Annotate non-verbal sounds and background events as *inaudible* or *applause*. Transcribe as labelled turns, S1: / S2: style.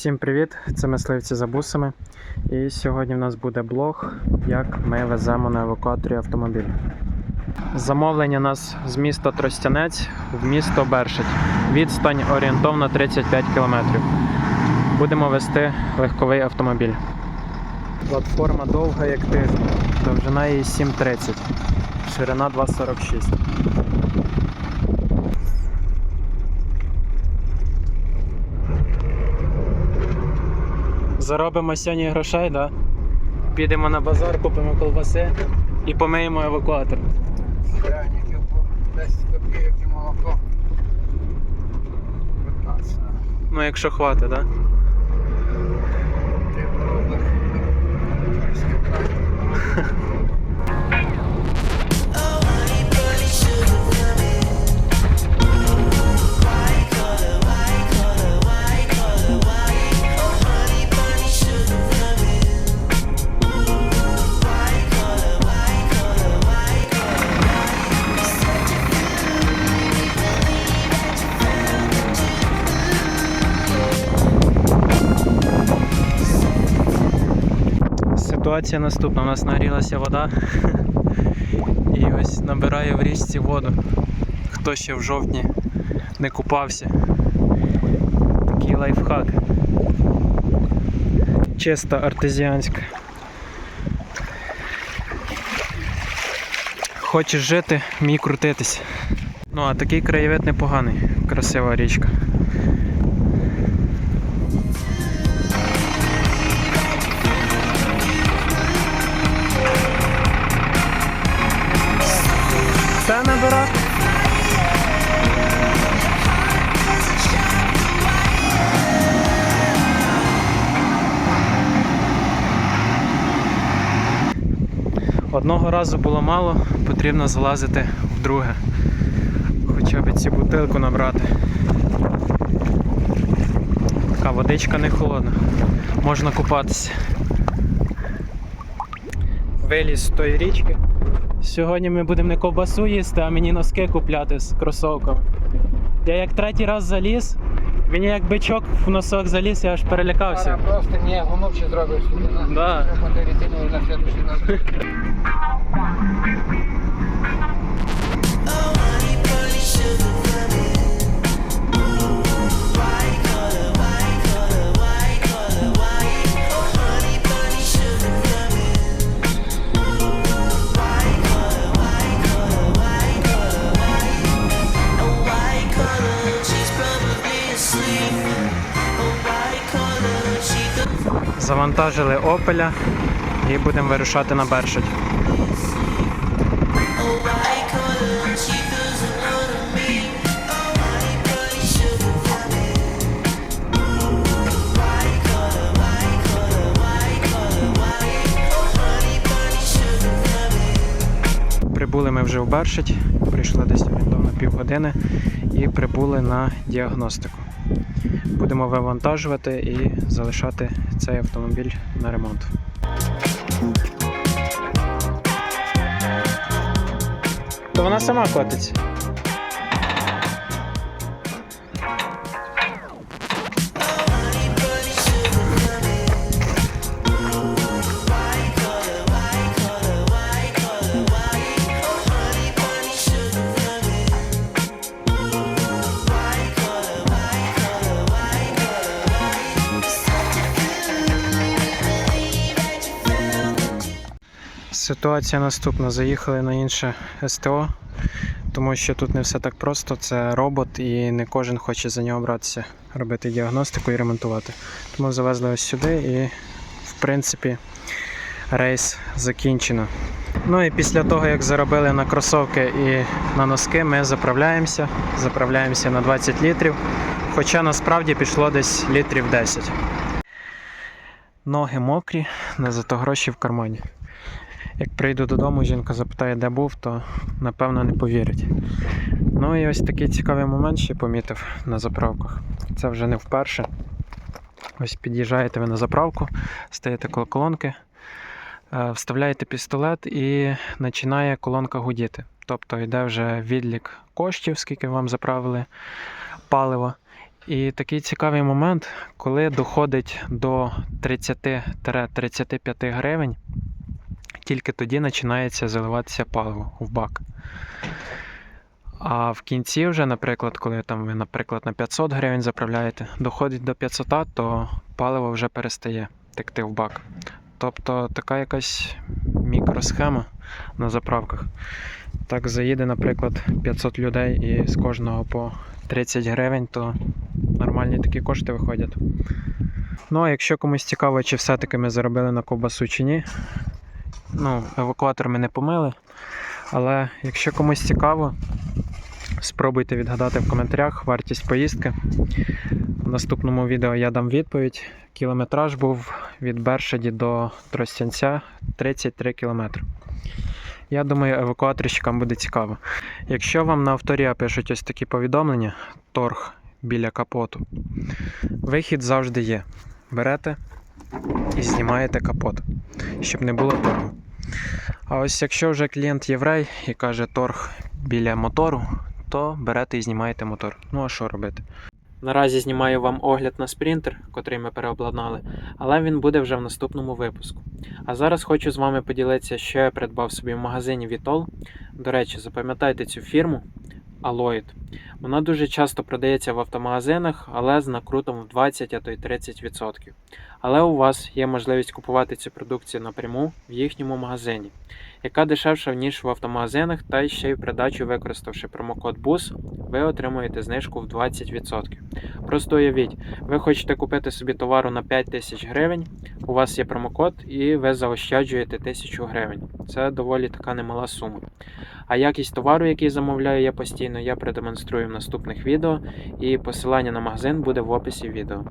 S1: Всім привіт! Це мисливці за бусами. І сьогодні в нас буде блог, як ми веземо на евакуаторі автомобіль. Замовлення нас з міста Тростянець в місто Бершить. Відстань орієнтовно 35 км. Будемо вести легковий автомобіль. Платформа довга як тиждень, довжина її 7,30, ширина 2,46. Заробимо сьогодні грошей, да? Підемо на базар, купимо колбаси і помиємо евакуатор.
S2: Пряників по 10 копійок і молоко. 15.
S1: Ну, якщо хватить, да? Ситуація наступна. У нас нагрілася вода. *laughs* І ось набираю в річці воду. Хто ще в жовтні не купався. Такий лайфхак. Чисто артезіанська. Хочеш жити, мій крутитись. Ну а такий краєвид непоганий. Красива річка. Одного разу було мало, потрібно залазити вдруге. Хоча б цю бутилку набрати. Така водичка не холодна. Можна купатися. Виліз з тої річки. Сьогодні ми будемо не ковбасу їсти, а мені носки купляти з кросовками. Я як третій раз заліз, мені як бичок в носок заліз, я аж перелякався.
S2: Просто не гумовче зробиш
S1: Да.
S2: на
S1: Завантажили опеля і будемо вирушати на Бершать. Прибули ми вже в Бершить, прийшли десь орієнтовно півгодини і прибули на діагностику. Будемо вивантажувати і залишати цей автомобіль на ремонт. То вона сама котиться. Ситуація наступна. Заїхали на інше СТО, тому що тут не все так просто. Це робот і не кожен хоче за нього братися, робити діагностику і ремонтувати. Тому завезли ось сюди і, в принципі, рейс закінчено. Ну і після того, як заробили на кросовки і на носки, ми заправляємося. Заправляємося на 20 літрів. Хоча насправді пішло десь літрів 10. Ноги мокрі, але зато гроші в кармані. Як прийду додому, жінка запитає, де був, то напевно не повірить. Ну і ось такий цікавий момент ще помітив на заправках. Це вже не вперше. Ось під'їжджаєте ви на заправку, стаєте коло колонки, е, вставляєте пістолет і починає колонка гудіти. Тобто йде вже відлік коштів, скільки вам заправили паливо, І такий цікавий момент, коли доходить до 30-35 гривень, тільки тоді починається заливатися паливо в бак. А в кінці вже, наприклад, коли там ви, наприклад, на 500 гривень заправляєте, доходить до 500, то паливо вже перестає текти в бак. Тобто така якась мікросхема на заправках. Так заїде, наприклад, 500 людей і з кожного по 30 гривень, то нормальні такі кошти виходять. Ну а якщо комусь цікаво, чи все-таки ми заробили на ковбасу чи ні, ну, евакуатор ми не помили. Але якщо комусь цікаво, спробуйте відгадати в коментарях вартість поїздки. В наступному відео я дам відповідь. Кілометраж був від Бершаді до Тростянця 33 км. Я думаю, евакуаторщикам буде цікаво. Якщо вам на авторія пишуть ось такі повідомлення, торг біля капоту, вихід завжди є. Берете і знімаєте капот, щоб не було торгу. А ось якщо вже клієнт єврей і каже торг біля мотору, то берете і знімаєте мотор. Ну а що робити? Наразі знімаю вам огляд на спринтер, котрий ми переобладнали, але він буде вже в наступному випуску. А зараз хочу з вами поділитися, що я придбав собі в магазині Vitol. До речі, запам'ятайте цю фірму Alloyd. Вона дуже часто продається в автомагазинах, але з накрутом в 20, а то й 30%. Але у вас є можливість купувати цю продукцію напряму в їхньому магазині, яка дешевша, ніж в автомагазинах, та ще й в придачу, використавши промокод BUS, ви отримуєте знижку в 20%. Просто уявіть, ви хочете купити собі товару на 5 тисяч гривень, у вас є промокод і ви заощаджуєте 1000 гривень. Це доволі така немала сума. А якість товару, який замовляю я постійно, я продемонструю в наступних відео, і посилання на магазин буде в описі відео.